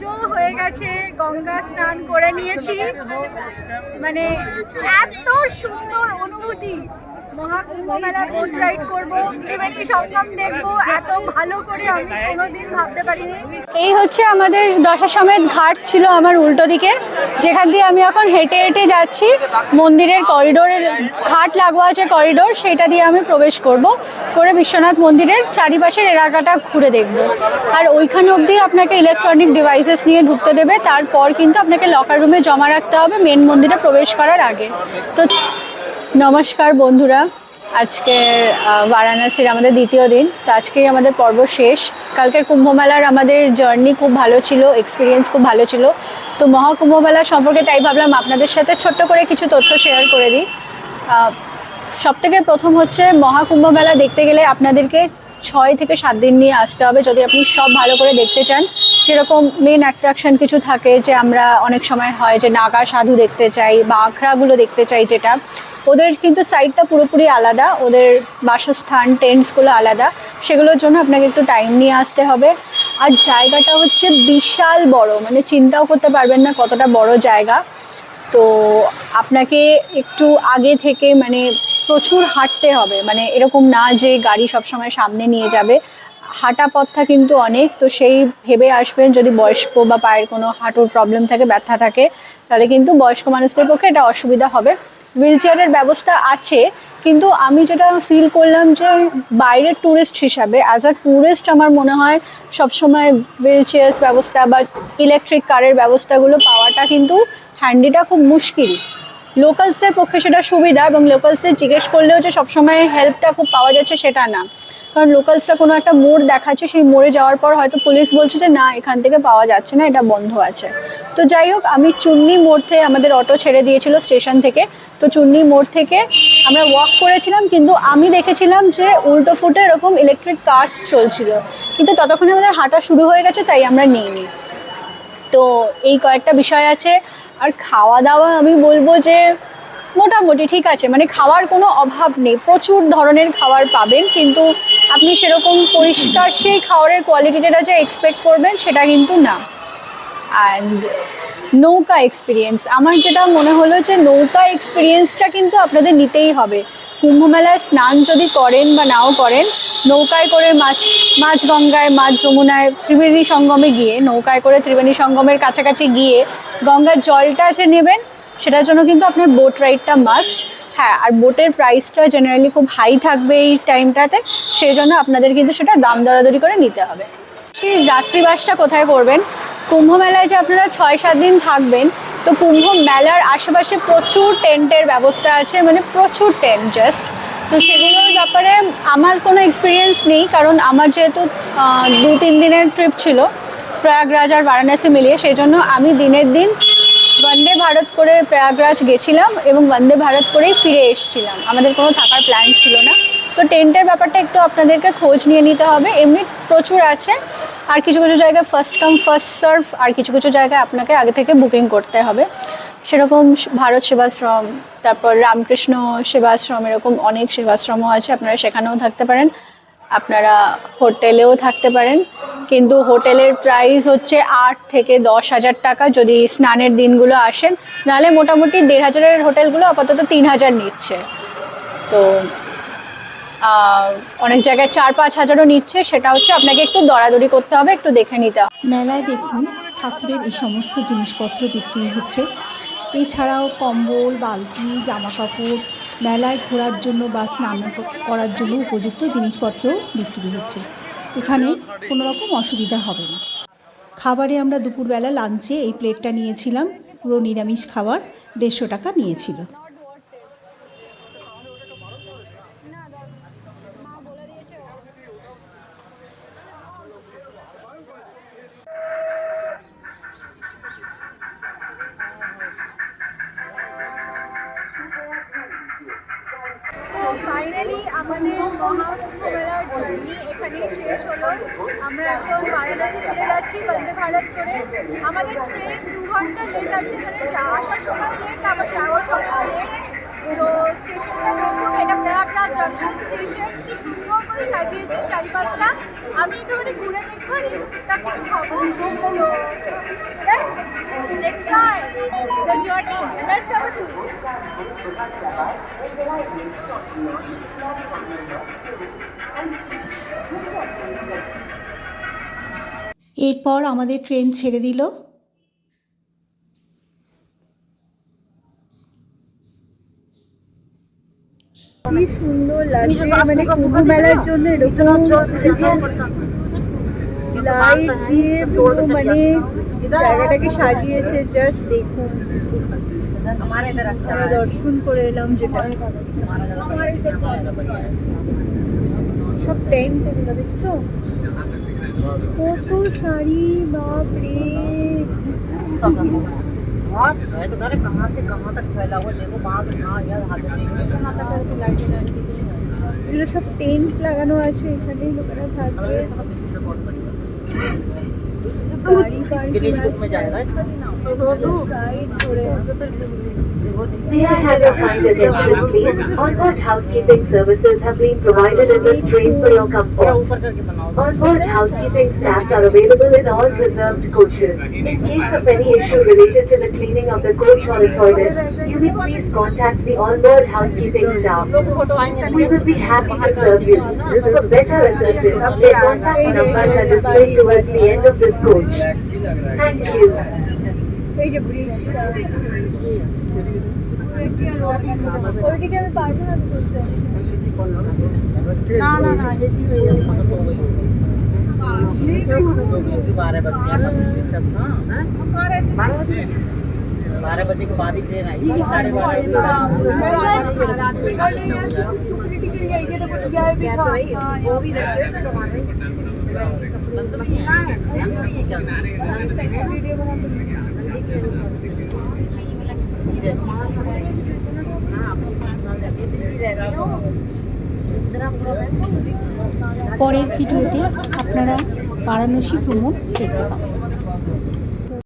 পুজো হয়ে গেছে গঙ্গা স্নান করে নিয়েছি। মানে এত সুন্দর অনুভূতি। মহাকুম্ভ মেলা বোট রাইড করব। ত্রিবেণী সঙ্গম দেখব। এত ভালো করে আমি কোনোদিন ভাবতে পারিনি। এই হচ্ছে আমাদের দশাসমেত ঘাট ছিল আমার উল্টো দিকে। যেখান দিয়ে আমি এখন হেঁটে হেঁটে যাচ্ছি। মন্দিরের করিডোরের ঘাট লাগোয়া আছে করিডোর সেটা দিয়ে আমি প্রবেশ করব। করে বিশ্বনাথ মন্দিরের চারিপাশের এলাকাটা ঘুরে দেখব। আর ওইখানে অবধি আপনাকে ইলেকট্রনিক ডিভাইসেস নিয়ে ঢুকতে দেবে। তারপর কিন্তু আপনাকে লকার রুমে জমা রাখতে হবে। মেন মন্দিরে প্রবেশ করার আগে। তো নমস্কার বন্ধুরা আজকে বারাণসীর আমাদের দ্বিতীয় দিন। তো আজকেই আমাদের পর্ব শেষ। কালকের কুম্ভমেলার আমাদের জার্নি খুব ভালো ছিল এক্সপিরিয়েন্স খুব ভালো ছিল। তো মহাকুম্ভমেলা সম্পর্কে তাই ভাবলাম আপনাদের সাথে ছোট্ট করে কিছু তথ্য শেয়ার করে দিই। সব থেকে প্রথম হচ্ছে, মহাকুম্ভমেলা দেখতে গেলে আপনাদেরকে ছয় থেকে সাত দিন নিয়ে আসতে হবে। যদি আপনি সব ভালো করে দেখতে চান, যেরকম মেন অ্যাট্রাকশন কিছু থাকে, যে আমরা অনেক সময় হয় যে নাগা সাধু দেখতে চাই বা আখড়াগুলো দেখতে চাই যেটা ওদের কিন্তু সাইডটা পুরোপুরি আলাদা। ওদের বাসস্থান টেন্টসগুলো আলাদা। সেগুলোর জন্য আপনাকে একটু টাইম নিয়ে আসতে হবে। আর জায়গাটা হচ্ছে বিশাল বড় মানে চিন্তাও করতে পারবেন না কতটা বড় জায়গা। তো আপনাকে একটু আগে থেকে মানে প্রচুর হাঁটতে হবে। মানে এরকম না যে গাড়ি সবসময় সামনে নিয়ে যাবে। হাঁটা পথটা কিন্তু অনেক, তো সেই ভেবে আসবেন যদি বয়স্ক বা পায়ের কোনো হাঁটুর প্রবলেম থাকে, ব্যথা থাকে, তাহলে কিন্তু বয়স্ক মানুষদের পক্ষে এটা অসুবিধা হবে। হুইল চেয়ারের ব্যবস্থা আছে, কিন্তু আমি যেটা ফিল করলাম যে বাইরের ট্যুরিস্ট হিসাবে অ্যাজ আ ট্যুরিস্ট আমার মনে হয় সবসময় হুইল চেয়ার্স ব্যবস্থা বা ইলেকট্রিক কারের ব্যবস্থাগুলো পাওয়াটা কিন্তু হ্যান্ডিটা খুব মুশকিল। লোকালসদের পক্ষে সেটা সুবিধা এবং লোকালসদের জিজ্ঞেস করলেও যে সবসময় হেল্পটা খুব পাওয়া যাচ্ছে সেটা না। কারণ লোকালসটা কোনো একটা মোড় দেখাচ্ছে, সেই মোড়ে যাওয়ার পর হয়তো পুলিশ বলছে যে, না, এখান থেকে পাওয়া যাচ্ছে না, এটা বন্ধ আছে। তো যাই হোক, আমি চুন্নি মোড় থেকে আমাদের অটো ছেড়ে দিয়েছিল স্টেশন থেকে। তো চুন্নি মোড় থেকে আমরা ওয়াক করেছিলাম, কিন্তু আমি দেখেছিলাম যে উল্টো ফুটে এরকম ইলেকট্রিক কার্স চলছিল। কিন্তু ততক্ষণে আমাদের হাঁটা শুরু হয়ে গেছে, তাই আমরা নিই নিইনি। তো এই কয়েকটা বিষয় আছে। আর খাওয়া দাওয়া আমি বলব যে, মোটামুটি ঠিক আছে। মানে খাওয়ার কোনো অভাব নেই। প্রচুর ধরনের খাবার পাবেন, কিন্তু আপনি সেরকম পরিষ্কার সেই খাবারের কোয়ালিটিটা যে এক্সপেক্ট করবেন, সেটা কিন্তু না। অ্যান্ড নৌকা এক্সপিরিয়েন্স আমার যেটা মনে হলো যে নৌকা এক্সপিরিয়েন্সটা কিন্তু আপনাদের নিতেই হবে। কুম্ভ মেলায় স্নান যদি করেন বা নাও করেন, নৌকায় করে মাছ মাছ গঙ্গায়, মাছ যমুনায়, ত্রিবেণী সঙ্গমে গিয়ে, নৌকায় করে ত্রিবেণী সঙ্গমের কাছাকাছি গিয়ে গঙ্গার জলটা যে নেবেন, সেটার জন্য কিন্তু আপনার বোট রাইডটা মাস্ট হ্যাঁ আর বোটের প্রাইসটা জেনারেলি খুব হাই থাকবে এই টাইমটাতে সেই জন্য আপনাদের কিন্তু সেটা দাম দরাদরি করে নিতে হবে। সেই রাত্রিবাসটা কোথায় করবেন? কুম্ভ মেলায় যে আপনারা ছয় সাত দিন থাকবেন, তো কুম্ভ মেলার আশেপাশে প্রচুর টেন্টের ব্যবস্থা আছে মানে প্রচুর টেন্ট জাস্ট তো সেগুলোর ব্যাপারে আমার কোনো এক্সপিরিয়েন্স নেই, কারণ আমার যেহেতু দু তিন দিনের ট্রিপ ছিল, প্রয়াগরাজ আর বারাণসী মিলিয়ে সেই জন্য আমি দিনের দিন বন্দে ভারত করে প্রয়াগরাজ গেছিলাম এবং বন্দে ভারত করেই ফিরে এসেছিলাম। আমাদের কোনো থাকার প্ল্যান ছিল না। তো টেন্টের ব্যাপারটা একটু আপনাদেরকে খোঁজ নিয়ে নিতে হবে। এমনি প্রচুর আছে। আর কিছু কিছু জায়গায় ফার্স্ট কাম ফার্স্ট সার্ভ আর কিছু কিছু জায়গায় আপনাকে আগে থেকে বুকিং করতে হবে। সেরকম ভারত সেবাশ্রম তারপর রামকৃষ্ণ সেবাশ্রম এরকম অনেক সেবাশ্রমও আছে। আপনারা সেখানেও থাকতে পারেন। আপনারা হোটেলেও থাকতে পারেন। কিন্তু হোটেলের প্রাইস হচ্ছে আট থেকে দশ হাজার টাকা। যদি স্নানের দিনগুলো আসেন, নাহলে মোটামুটি দেড় হাজারের হোটেলগুলো আপাতত তিন হাজার নিচ্ছে। তো অনেক জায়গায় চার পাঁচ হাজারও নিচ্ছে। সেটা হচ্ছে আপনাকে একটু দরাদরি করতে হবে, একটু দেখে নিতে হবে। মেলায় দেখুন, ঠাকুরের এই সমস্ত জিনিসপত্র বিক্রি হচ্ছে। এছাড়াও কম্বল, বালতি জামা কাপড় মেলায় ঘোরার জন্য বা স্নান করার জন্য উপযুক্ত জিনিসপত্র বিক্রি হচ্ছে। এখানে কোনো রকম অসুবিধা হবে না। খাবারে আমরা দুপুরবেলা লাঞ্চে এই প্লেটটা নিয়েছিলাম। পুরো নিরামিষ খাবার দেড়শো টাকা নিয়েছিল। ফাইনালি আমাদের মহাকুম্ভ মেলার জার্নি এখানেই শেষ হলো। আমরা এখন বারাণসী ফিরে যাচ্ছি বন্দে ভারত করে। আমাদের ট্রেন দু ঘণ্টা লেট আছে, এখানে আসার সময় লেট আবার যাওয়ার সময় লেট তো এটা প্রয়াগরাজ জংশন স্টেশন। কি সুন্দর করে সাজিয়েছে চারিপাশটা। আমি ঘুরে দেখব কিছু খাব। তো এরপর আমাদের ট্রেন ছেড়ে দিল কি সুন্দর লাগছে মানে কুম্ভ মেলার জন্য এরকম লাইট দিয়ে পুরো মানে জায়গাটাকে সাজিয়েছে জাস্ট দেখুন আমরা দর্শন করে এলাম যেটা সব টেন্ট এগুলো দেখছো কত শাড়ি বাপরে कहाँ से कहाँ तक फैला हुआ देखो वहाँ पे हाँ यार हाथ এগুলো সব টেন্ট লাগানো আছে এখানেই লোকেরা থাকবে গাড়ি गिनीज बुक में May I have your kind attention, please? Onboard housekeeping services have been provided in this train for your comfort. Onboard housekeeping staffs are available in all reserved coaches. In case of any issue related to the cleaning of the coach or the toilets, you may please contact the onboard housekeeping staff. We will be happy to serve you. For better assistance, their contact numbers are displayed towards the end of this coach. Thank you. এই যে ব্রিজটা ওইদিকে আমি পারবো না চলতে ना ना ना एसी में ये पाँच सौ गई क्योंकि बारह बजे डिस्टर्ब था हैं? बारह बजे के बाद ही ट्रेन आई साढ़े बारह वो পরের ভিডিওতে আপনারা বারাণসী ভ্রমণ দেখতে পাবেন।